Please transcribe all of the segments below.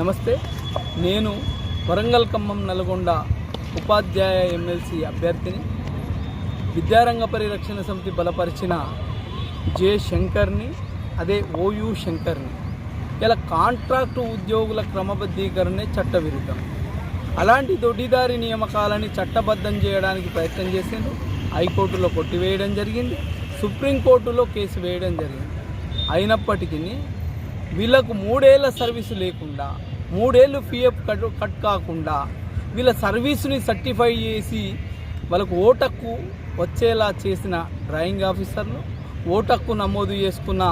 నమస్తే. నేను వరంగల్ ఖమ్మం నల్గొండ ఉపాధ్యాయ ఎమ్మెల్సీ అభ్యర్థిని. విద్యారంగ పరిరక్షణ సమితి బలపరిచిన జె శంకర్ని అదే ఓయు శంకర్ని. ఇలా కాంట్రాక్టు ఉద్యోగుల క్రమబద్ధీకరణే చట్టవిరుద్ధం. అలాంటి దొడ్డిదారి నియామకాలని చట్టబద్ధం చేయడానికి ప్రయత్నం చేసిండ్రు. హైకోర్టులో కొట్టివేయడం జరిగింది. సుప్రీంకోర్టులో కేసు వేయడం జరిగింది. అయినప్పటికీ వీళ్ళకు మూడేళ్ళ సర్వీసు లేకుండా మూడేళ్ళు పిఎఫ్ కట్ కట్ కాకుండా వీళ్ళ సర్వీసుని సర్టిఫై చేసి వాళ్ళకు ఓటక్కు వచ్చేలా చేసిన డ్రాయింగ్ ఆఫీసర్లు ఓటక్కు నమోదు చేసుకున్న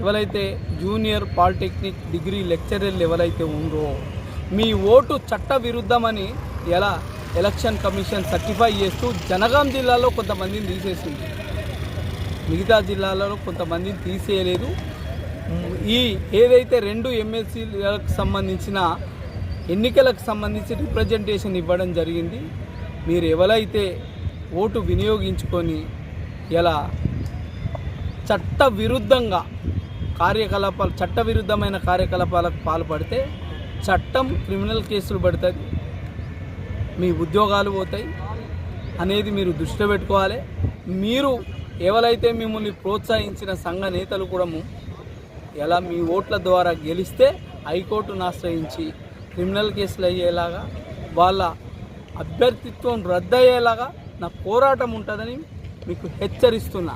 ఎవరైతే జూనియర్ పాలిటెక్నిక్ డిగ్రీ లెక్చరర్లు ఎవరైతే ఉందో మీ ఓటు చట్ట విరుద్ధమని ఎలా ఎలక్షన్ కమిషన్ సర్టిఫై చేస్తూ జనగాం జిల్లాలో కొంతమందిని తీసేసింది. మిగతా జిల్లాలలో కొంతమందిని తీసేయలేదు. ఈ ఏదైతే రెండు ఎమ్మెల్సీలకు సంబంధించిన ఎన్నికలకు సంబంధించి రిప్రజెంటేషన్ ఇవ్వడం జరిగింది మీరు ఎవరైతే ఓటు వినియోగించుకొని ఇలా చట్ట విరుద్ధంగా కార్యకలాపాలు చట్ట విరుద్ధమైన కార్యకలాపాలకు పాల్పడితే చట్టం క్రిమినల్ కేసులు పడుతుంది మీ ఉద్యోగాలు పోతాయి అనేది మీరు దృష్టిలో పెట్టుకోవాలి. మీరు ఎవరైతే మిమ్మల్ని ప్రోత్సహించిన సంఘ నేతలు కూడా ఎలా మీ ఓట్ల ద్వారా గెలిస్తే హైకోర్టును ఆశ్రయించి క్రిమినల్ కేసులు అయ్యేలాగా వాళ్ళ అభ్యర్థిత్వం రద్దయ్యేలాగా నా పోరాటం ఉంటుందని మీకు హెచ్చరిస్తున్నా.